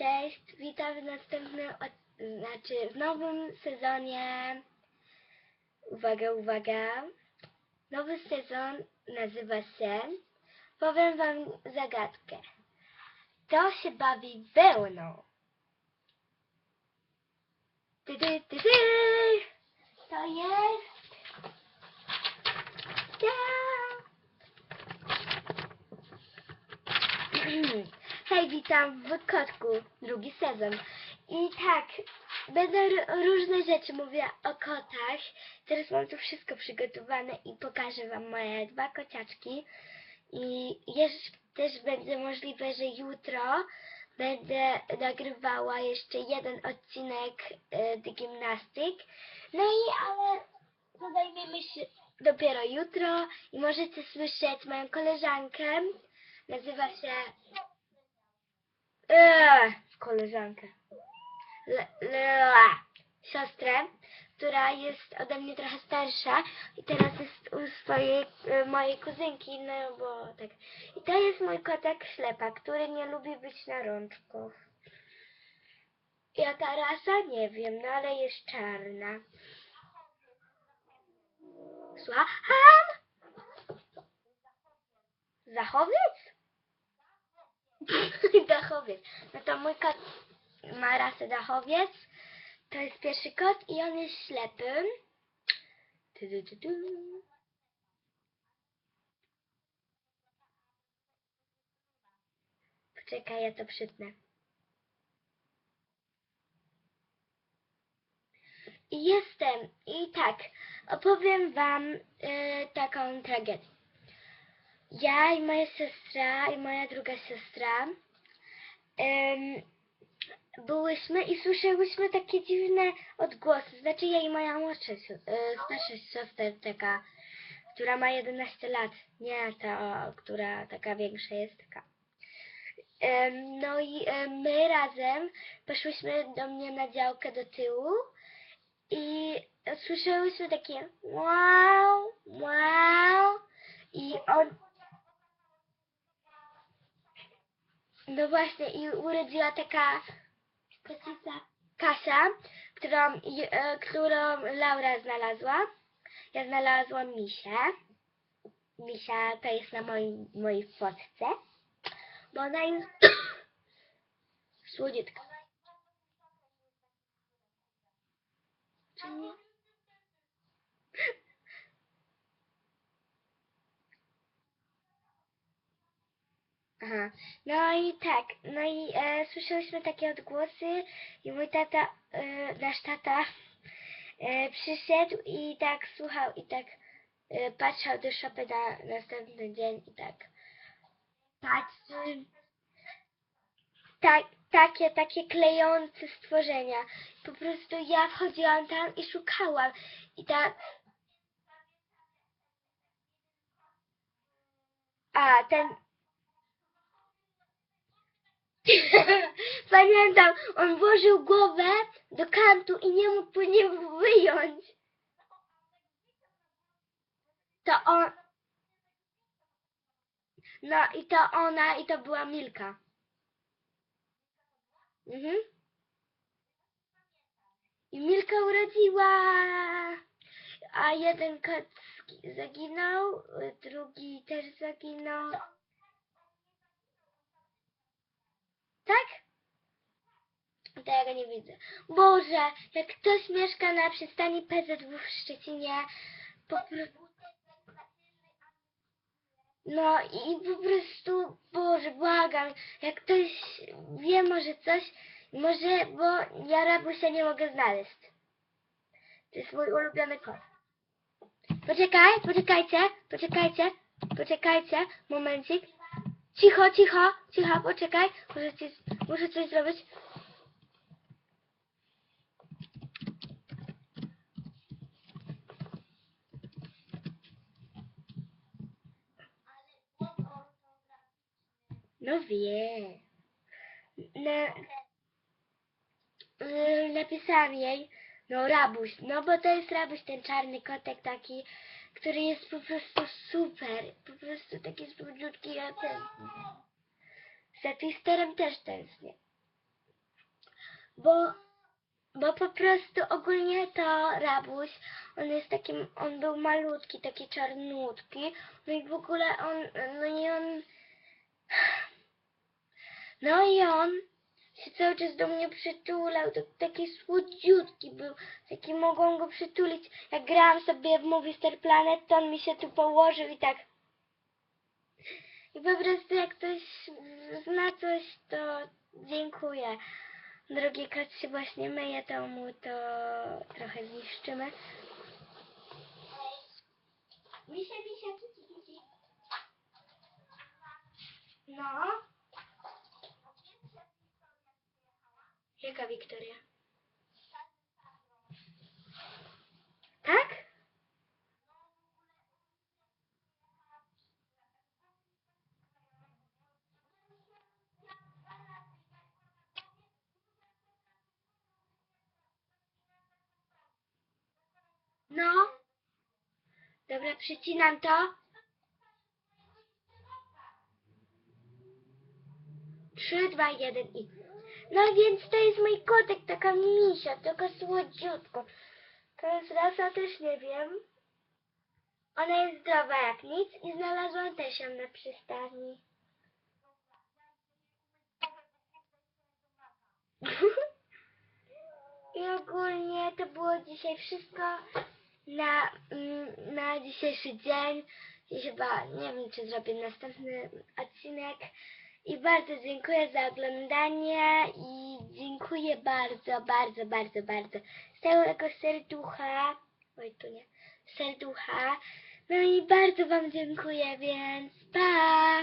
Cześć, witam w następnym, znaczy w nowym sezonie. Uwaga, uwaga. Nowy sezon nazywa się, powiem wam zagadkę. To się bawi wełną. Ty, ty, ty, ty. To jest... Ja. Hej, witam w Kotku, drugi sezon. I tak, będę różne rzeczy mówiła o kotach. Teraz mam tu wszystko przygotowane i pokażę wam moje dwa kociaczki. I jeszcze też będzie możliwe, że jutro będę nagrywała jeszcze jeden odcinek e, do gimnastyk. No i ale zajmiemy się dopiero jutro i możecie słyszeć moją koleżankę. Nazywa się Eee, koleżankę. Le, le, siostrę, która jest ode mnie trochę starsza i teraz jest u swojej, e, mojej kuzynki, no bo tak. I to jest mój kotek ślepa, który nie lubi być na rączkach. Jaka rasa? Nie wiem, no ale jest czarna. Słucham? Zachowiec? dachowiec. No to mój kot ma rasę dachowiec. To jest pierwszy kot i on jest ślepy. Tu, tu, tu, tu. Poczekaj, ja to przytnę. Jestem. I tak, opowiem wam y, taką tragedię. Ja i moja siostra i moja druga siostra em, byłyśmy i słyszałyśmy takie dziwne odgłosy. Znaczy ja i moja młodsza, sio- e, starsza siostra taka, która ma 11 lat. Nie ta, która taka większa jest taka. Em, no i em, my razem poszłyśmy do mnie na działkę do tyłu i słyszałyśmy takie wow, wow i on No właśnie i urodziła taka Kasia, którą, e, którą Laura znalazła. Ja znalazłam Misię. Misia to jest na moim, mojej fotce, bo ona jest słodziutka. Czy nie? Aha. No i tak, no i e, słyszałyśmy takie odgłosy i mój tata, e, nasz tata e, przyszedł i tak słuchał i tak e, patrzał do szopy na następny dzień i tak patrzy. Tak, takie, takie klejące stworzenia. Po prostu ja wchodziłam tam i szukałam i tak a ten Pamiętam, on włożył głowę do kantu i nie mógł później wyjąć. To on... No i to ona i to była Milka. Mhm. I Milka urodziła, a jeden kot zaginął, drugi też zaginął. Tak? To ja go nie widzę. Boże, jak ktoś mieszka na przystani PZW w Szczecinie, po prostu... No i po prostu, Boże, błagam, jak ktoś wie może coś, może, bo ja Rabusia nie mogę znaleźć. To jest mój ulubiony kot. Poczekaj, poczekajcie, poczekajcie, poczekajcie, momencik. Cicho, cicho, cicho, poczekaj, muszę, ci, muszę coś zrobić. No wie. Na, y, napisałam jej, no Rabuś, no bo to jest Rabuś, ten czarny kotek taki, który jest po prostu super, po prostu taki słodziutki, ja ten... Za Twisterem też tęsknię. bo, bo po prostu ogólnie to Rabuś, on jest takim, on był malutki, taki czarnutki, no i w ogóle on, no i on, no i on się cały czas do mnie przytulał, to taki słodziutki był, taki mogłam go przytulić. Jak grałam sobie w Movie Star Planet, to on mi się tu położył i tak. I po prostu jak ktoś zna coś, to dziękuję. Drogi kot się właśnie myje, to mu to trochę zniszczymy. Misia, misia, kici, kici. No. Jaka Wiktoria? Tak? No. Dobra, przycinam to. Trzy, dwa, jeden i... No więc to jest mój kotek, taka misia, taka słodziutka. To jest rasa, też nie wiem. Ona jest zdrowa jak nic i znalazłam też ją na przystani. I ogólnie to było dzisiaj wszystko na, mm, na dzisiejszy dzień. I chyba nie wiem, czy zrobię następny odcinek. I bardzo dziękuję za oglądanie i dziękuję bardzo, bardzo, bardzo, bardzo z całego serducha. Oj, tu nie. Serducha. No i bardzo Wam dziękuję, więc pa!